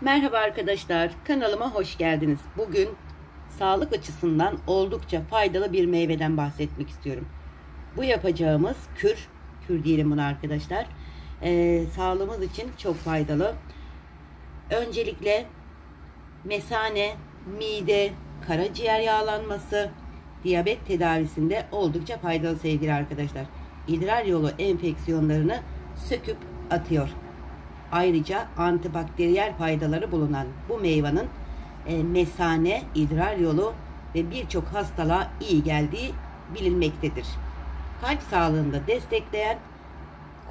Merhaba arkadaşlar, kanalıma hoş geldiniz. Bugün sağlık açısından oldukça faydalı bir meyveden bahsetmek istiyorum. Bu yapacağımız kür, kür diyelim buna arkadaşlar. Ee, sağlığımız için çok faydalı. Öncelikle mesane, mide, karaciğer yağlanması, diyabet tedavisinde oldukça faydalı sevgili arkadaşlar. İdrar yolu enfeksiyonlarını söküp atıyor. Ayrıca antibakteriyel faydaları bulunan bu meyvanın e, mesane, idrar yolu ve birçok hastalığa iyi geldiği bilinmektedir. Kalp sağlığında destekleyen,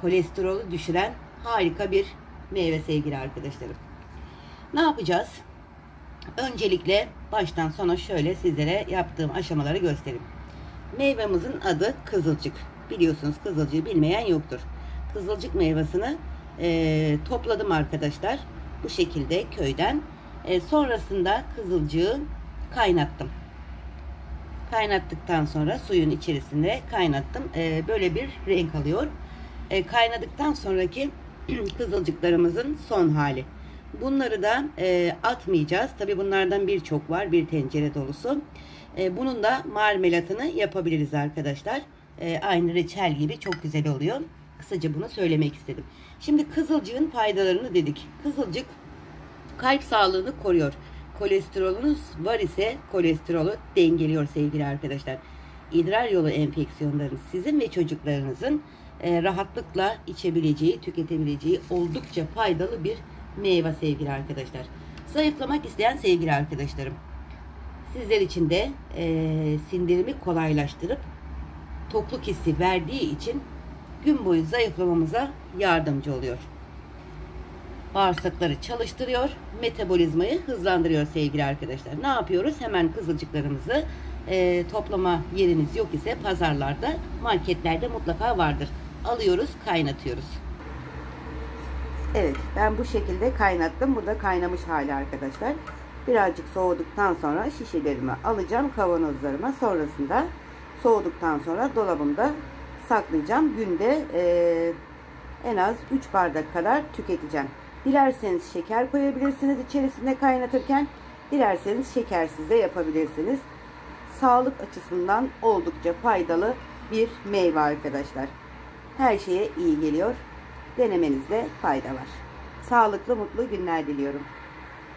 kolesterolü düşüren harika bir meyve sevgili arkadaşlarım. Ne yapacağız? Öncelikle baştan sona şöyle sizlere yaptığım aşamaları göstereyim. Meyvemizin adı kızılcık. Biliyorsunuz kızılcığı bilmeyen yoktur. Kızılcık meyvesini e, topladım arkadaşlar. Bu şekilde köyden. E, sonrasında kızılcığı kaynattım. Kaynattıktan sonra suyun içerisinde kaynattım. E, böyle bir renk alıyor. E, kaynadıktan sonraki kızılcıklarımızın son hali. Bunları da e, atmayacağız. Tabi bunlardan birçok var. Bir tencere dolusu. E, bunun da marmelatını yapabiliriz arkadaşlar. E, aynı reçel gibi çok güzel oluyor. Kısaca bunu söylemek istedim. Şimdi kızılcığın faydalarını dedik. Kızılcık kalp sağlığını koruyor. Kolesterolünüz var ise kolesterolü dengeliyor sevgili arkadaşlar. İdrar yolu enfeksiyonlarını sizin ve çocuklarınızın e, rahatlıkla içebileceği, tüketebileceği oldukça faydalı bir meyve sevgili arkadaşlar. Zayıflamak isteyen sevgili arkadaşlarım. Sizler için de e, sindirimi kolaylaştırıp tokluk hissi verdiği için gün boyu zayıflamamıza yardımcı oluyor. Bağırsakları çalıştırıyor, metabolizmayı hızlandırıyor sevgili arkadaşlar. Ne yapıyoruz? Hemen kızılcıklarımızı e, toplama yeriniz yok ise pazarlarda, marketlerde mutlaka vardır. Alıyoruz, kaynatıyoruz. Evet, ben bu şekilde kaynattım. Bu da kaynamış hali arkadaşlar. Birazcık soğuduktan sonra şişelerimi alacağım kavanozlarıma. Sonrasında soğuduktan sonra dolabımda saklayacağım. Günde e, en az 3 bardak kadar tüketeceğim. Dilerseniz şeker koyabilirsiniz içerisinde kaynatırken. Dilerseniz şekersiz de yapabilirsiniz. Sağlık açısından oldukça faydalı bir meyve arkadaşlar. Her şeye iyi geliyor. Denemenizde fayda var. Sağlıklı mutlu günler diliyorum.